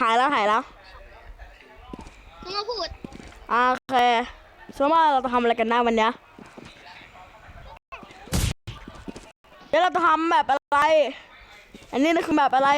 หายแล้วหายแล้วมึงมาพูดโอเคสมมติเราจะทำอะไรกันหน้าวันเนี้ยเดี๋ยวเราจะทำแบบอะไร อันนี้นะคือแบบอะไร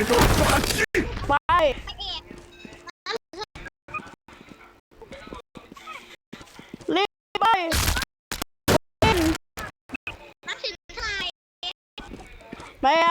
ไป รีบไปเล่นไป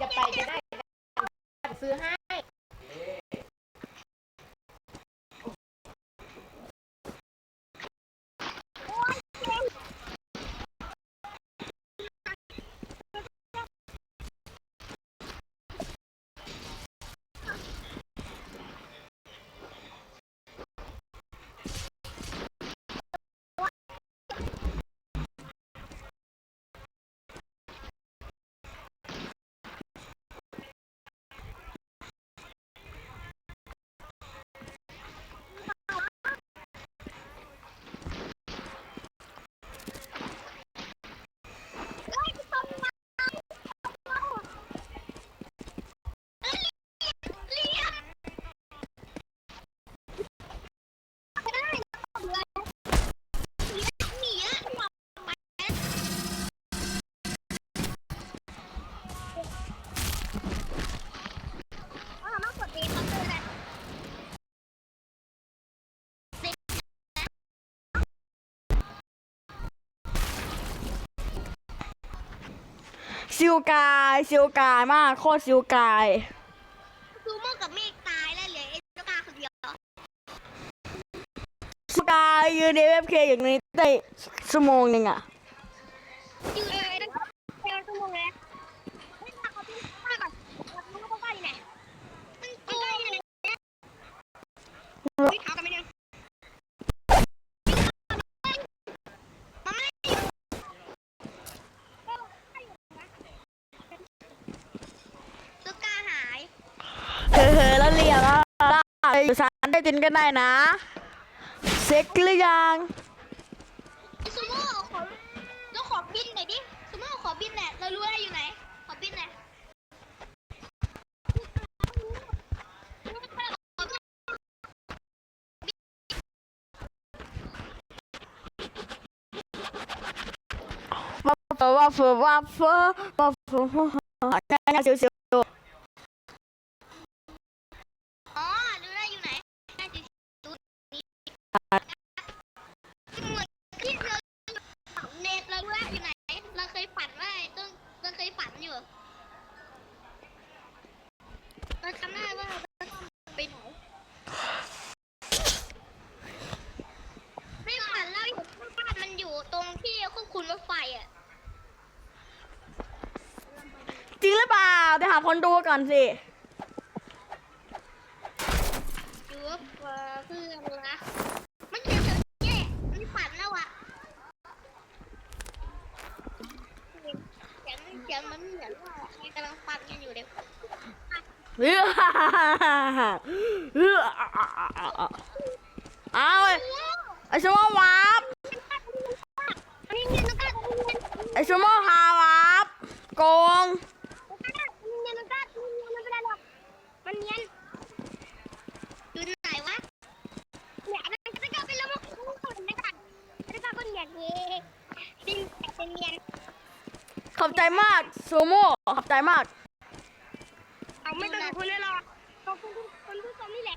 จะไปจะได้ ซื้อให้ ซิวกายซิวกายมากโคตรซิวกายซูโม่กับเมฆตายแล้วเหลือไอ้ตุ๊กตาคนเดียวซิวกายยืนในเว็บเคอย่างนี้ได้ชั่วโมงหนึ่งอะอยู่ในเดียวชั่วโมงเลยเฮ้ยพาเขาไป้าก่อนเราต้องไปไหนไปไหน ได้ตินก็ได้นะ เซ็กหรือยังซูโม่ขอแล้วขอบินหน่อยดิซูโม่ขอบินหน่อยเรารู้อะไรอยู่ไหน ขอบินหน่อยว่าเฟอว่าเฟอว่าเฟอว่าเฟอง่ายๆเสียวอ๋อ หรือเปล่าไปหาคนดูก่อนสิอยู่ว่าเพื่อนนะมันอยู่แถวนี้มันฝันแล้วอะเสียงเสียงมันเหมือนว่าใครกำลังฟันกันอยู่เลยเฮ้ยเฮ้ยเอาไอ้ไอ้ชั่วโมงวาร์ปอันนี้เงินนุก้าอันนี้เงินไอ้ชั่วโมงหาวาร์ปโกง เงินนุก้าเงินนุก้ามันไม่ได้หรอกมันเนียนอยู่ไหนวะเนี่ยมันจะกลายเป็นระบบคนนะคะแล้วก็คนอย่างนี้ดิ้นเป็นเนียน ขอบใจมากซูโมขอบใจมากเอาไม่ต้องคุณเลยหรอกขอบคุณคนผู้ชมนี่แหละ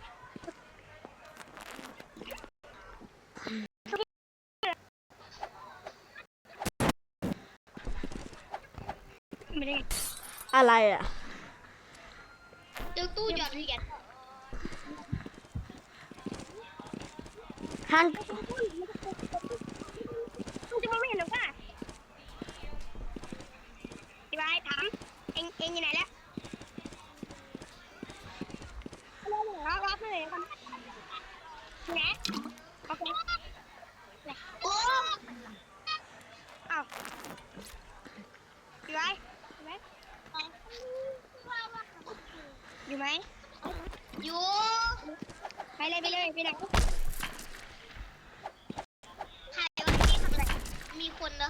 ไม่ได้อะไรอะเดี๋ยวตู้หยอดเหรียญห้าง ตู้จะมองไม่เห็นหรอกว่าพี่บาย ถามเองเองอยู่ไหนแล้วรอหน่อยรอรอเพื่อนหน่อยก่อนไหนโอเคโอ้อ้าวพี่บายอยู่ไหมอยู่ไหมอยู่ไปเลยไปเลยไปไหนถ่ายวันนี้ทำอะไรมีคนเหรอ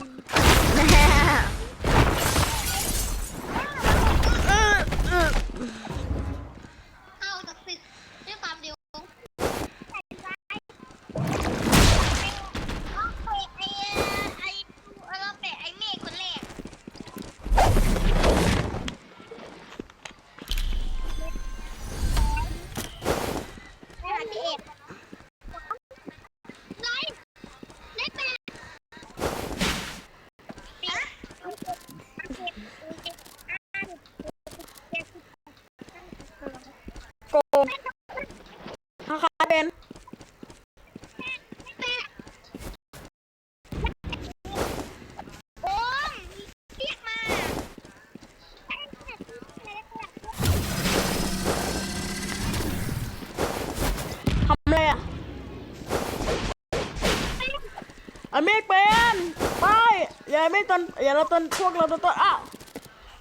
อย่าไม่ตนอย่าเราตนพวกเราตนตนอ้าว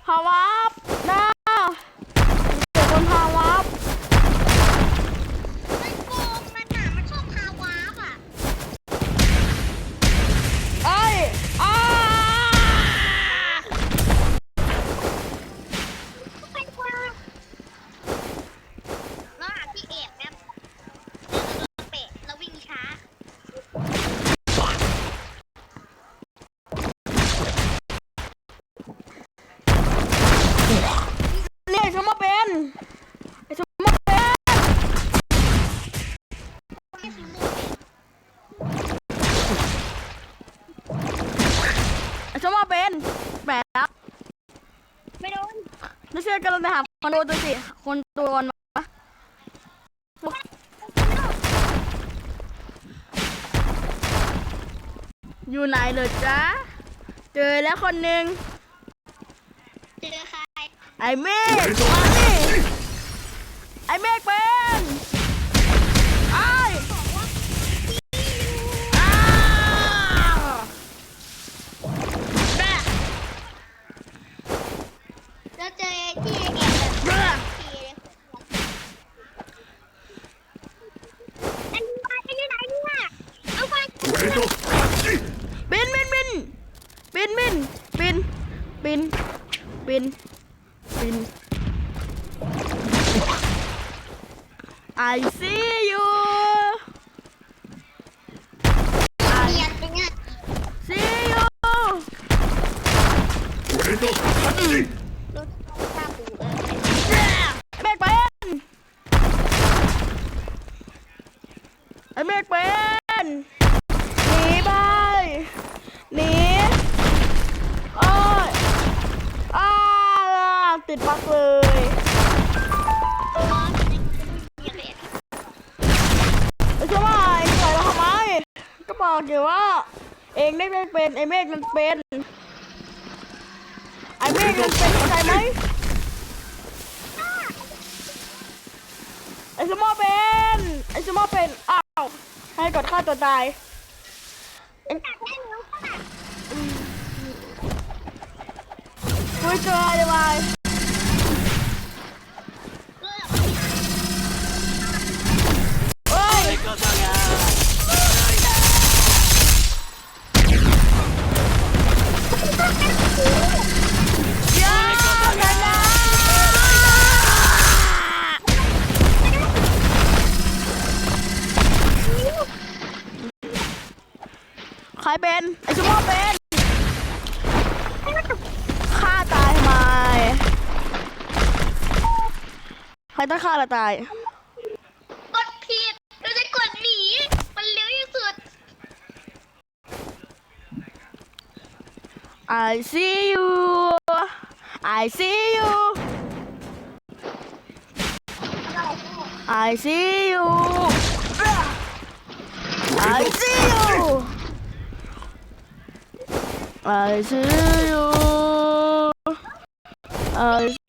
ฮาวาบนะ ชื่อกันเราไปหาคนโดนตัวสิ คนตัวโดนมาอยู่ไหนเลยจ๊ะ เจอแล้วคนหนึ่งเจอใคร ไอ้เมฆมานี่ไอ้เมฆเป็น อ้สมอเป็นไอ้สมอเป็นอ้าวให้กดฆ่าตัวตายเอ็งคุยเจออะไรวายเฮ้ย ใครเป็นไอ้ชั่วโมงเป็นฆ่าตายทำไมใครต้องฆ่าเราตาย กดผิดเราจะกดหนี มันเร็วที่สุด I see you I see you I see you I see you 아세요. 아세요.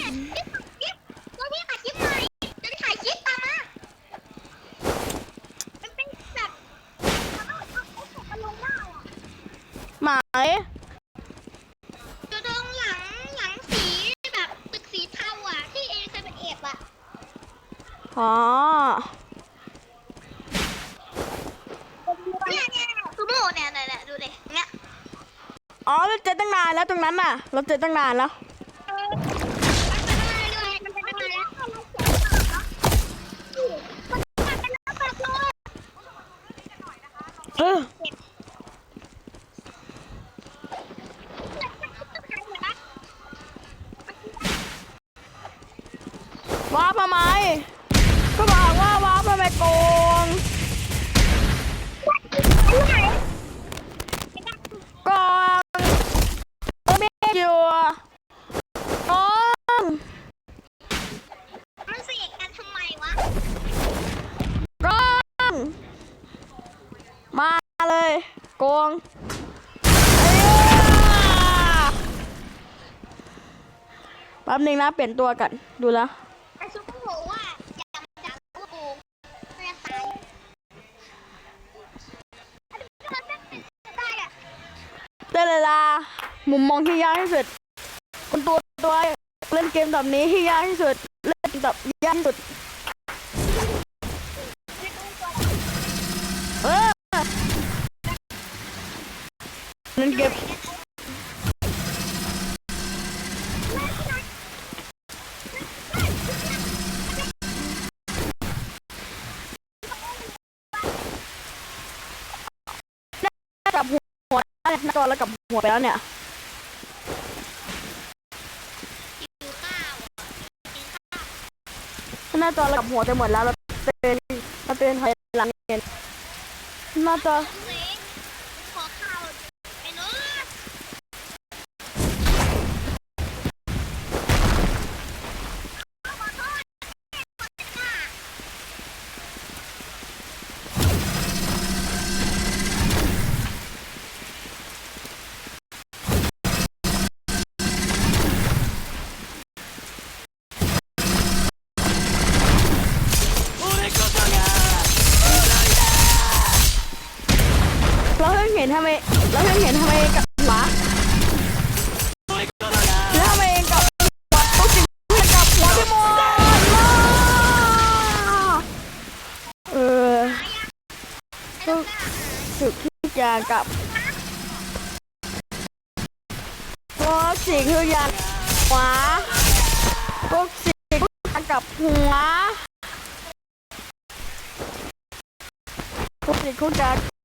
อ๋อเราเจอตั้งนานแล้วตรงนั้นน่ะ เราเจอตั้งนานแล้ว มันเป็นอะไรแล้วมันเป็นแล้วแบบเลย เออว้าทำไม ก็บอกว่าว้าทำไมโกง กองไม่อยู่กอง มันเสียกันทำไมวะ กองมาเลย โกงแป๊บหนึงนะเปลี่ยนตัวกัน ดูแล้วไอซุปเปอร์โหว่าอย่ามาจับโกงไม่ตายเต้นเลล่ะมุมมองที่ยากที่สุดคนตัวตัวเล่นเกมแบบนี้ที่ยากที่สุด เล่นแบบยากที่สุด เล่นเกมกลับหัวหน้าจอแล้วกลับหัวไปแล้วเนี่ยหน้าจอเรากลับหัวไปหมดแล้วเราเป็นเราเป็นถอยหลังเห็นหน้าจอ ห็นทำไม แล้วฉันเห็นทำไมกับหัวแล้วทำไมกับหัวทุกสิ่งทุกอย่างกับหัวพี่โมล่ะเออทุกทุกทุกอย่างกับทุกสิ่งทุกอย่างหัวทุกสิ่งทุกอย่กับหัวทุกสิ่งทุกอ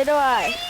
ด้วยช่วยด้วย นี่